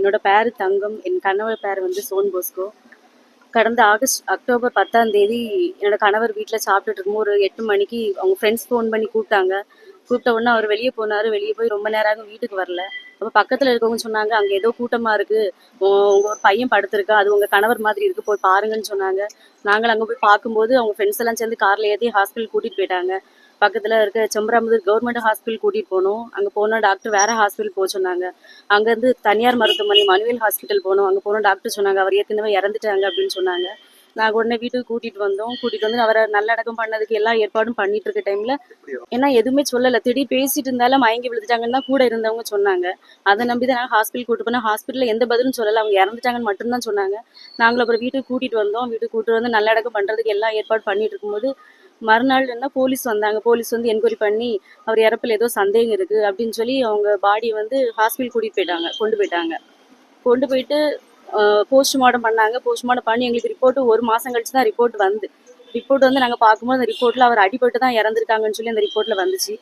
என்னோட பேர் தங்கம் என் கணவர் பேர் வந்து சோன் போஸ்கோ. கடந்த ஆகஸ்ட் அக்டோபர் பத்தாம் தேதி என்னோட கணவர் வீட்டில் சாப்பிட்டுட்டு இருக்கும் ஒரு எட்டு மணிக்கு அவங்க ஃப்ரெண்ட்ஸ் ஃபோன் பண்ணி கூப்பிட்டாங்க. கூப்பிட்ட உடனே அவர் வெளியே போனார். வெளியே போய் ரொம்ப நேரம் வீட்டுக்கு வரல. அப்போ பக்கத்தில் இருக்கவங்க சொன்னாங்க அங்கே ஏதோ கூட்டமாக இருக்குது உங்கள் ஒரு பையன் படுத்திருக்கா. அது உங்கள் கணவர் மாதிரி இருக்குது போய் பாருங்கன்னு சொன்னாங்க. நாங்கள் அங்கே போய் பார்க்கும்போது அவங்க ஃப்ரெண்ட்ஸ் எல்லாம் சேர்ந்து காரில் ஏற்றி ஹாஸ்பிட்டல் கூட்டிகிட்டு போயிட்டாங்க. பக்கத்தில் இருக்க செம்பராமதூர் கவர்மெண்ட் ஹாஸ்பிட்டல் கூட்டிகிட்டு போனோம். அங்கே போனால் டாக்டர் வேறு ஹாஸ்பிட்டல் போக சொன்னாங்க. அங்கேருந்து தனியார் மருத்துவமனை மனுவேல் ஹாஸ்பிட்டல் போனோம். அங்கே போனோம் டாக்டர் சொன்னாங்க. அவர் ஏற்கனவே இறந்துட்டாங்க அப்படின்னு சொன்னாங்க. நாங்கள் உடனே வீட்டுக்கு கூட்டிகிட்டு வந்தோம். கூட்டிகிட்டு வந்து அவரை நல்லடக்கம் பண்ணதுக்கு எல்லா ஏற்பாடும் பண்ணிட்டு இருக்க டைமில் ஏன்னா எதுவுமே சொல்லலை. திடீர் பேசிட்டு இருந்தாலும் மயங்கி விழுந்துட்டாங்கன்னு தான் கூட இருந்தவங்க சொன்னாங்க. அதை நம்பி தான் நாங்கள் ஹாஸ்பிட்டல் கூட்டு போனால் ஹாஸ்பிட்டலில் எந்த பதிலும் சொல்லலை. அவங்க இறந்துட்டாங்கன்னு மட்டும்தான் சொன்னாங்க. நாங்களும் அப்புறம் வீட்டுக்கு கூட்டிகிட்டு வந்தோம். வீட்டுக்கு கூட்டிட்டு வந்து நல்லடக்கம் பண்ணுறதுக்கு எல்லா ஏற்பாடு பண்ணிட்டு இருக்கும்போது மறுநாள் என்ன போலீஸ் வந்தாங்க. போலீஸ் வந்து என்கொயரி பண்ணி அவர் இறப்பில் ஏதோ சந்தேகம் இருக்குது அப்படின்னு சொல்லி அவங்க பாடியை வந்து ஹாஸ்பிட்டல் கூட்டிகிட்டு போயிட்டாங்க கொண்டு போயிட்டாங்க. கொண்டு போயிட்டு போஸ்ட்மார்ட்டம் பண்ணாங்க. போஸ்ட்மார்ட்டம் பண்ணி எங்களுக்கு ரிப்போர்ட்டு ஒரு மாதம் கழிச்சு தான் ரிப்போர்ட் வந்து. ரிப்போர்ட் வந்து நாங்கள் பார்க்கும்போது அந்த ரிப்போர்ட்டில் அவர் அடிபட்டு தான் இறந்துருக்காங்கன்னு சொல்லி அந்த ரிப்போர்ட்டில் வந்துச்சு.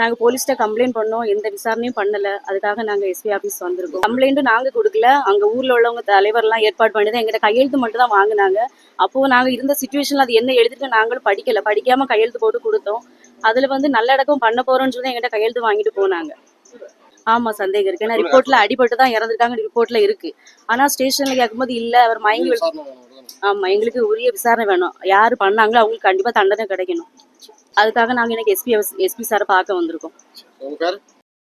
நாங்கள் போலீஸ்கிட்ட கம்ப்ளைண்ட் பண்ணோம். எந்த விசாரணையும் பண்ணலை. அதுக்காக நாங்கள் எஸ்பி ஆஃபீஸ் வந்திருக்கோம். கம்ப்ளைண்ட்டும் நாங்கள் கொடுக்கல. அங்கே ஊரில் உள்ளவங்க தலைவர்லாம் ஏற்பாடு பண்ணி தான் எங்கிட்ட கையெழுத்து மட்டும் தான் வாங்கினாங்க. அப்போது நாங்கள் இருந்த சுச்சுவேஷனில் அது என்ன எழுதிட்டு நாங்களும் படிக்கல. படிக்காமல் கையெழுத்து போட்டு கொடுத்தோம். அதில் வந்து நல்லடக்கம் பண்ண போகிறோம்னு சொல்லி எங்கிட்ட கையெழுத்து வாங்கிட்டு போனாங்க. ஆமாம் சந்தேகம் இருக்குது ஏன்னா ரிப்போர்ட்டில் அடிபட்டு தான் இறந்துருக்காங்க. ரிப்போர்ட்டில் இருக்குது ஆனால் ஸ்டேஷனில் கேட்கும்போது இல்லை. அவர் மயங்கி ஆமா எங்களுக்கு உரிய விசாரணை வேணும். யாரு பண்ணாங்களோ அவங்களுக்கு கண்டிப்பா தண்டனை கிடைக்கணும். அதுக்காக நாங்க எனக்கு எஸ்பி எஸ்பி சாரை பார்க்க வந்திருக்கோம்.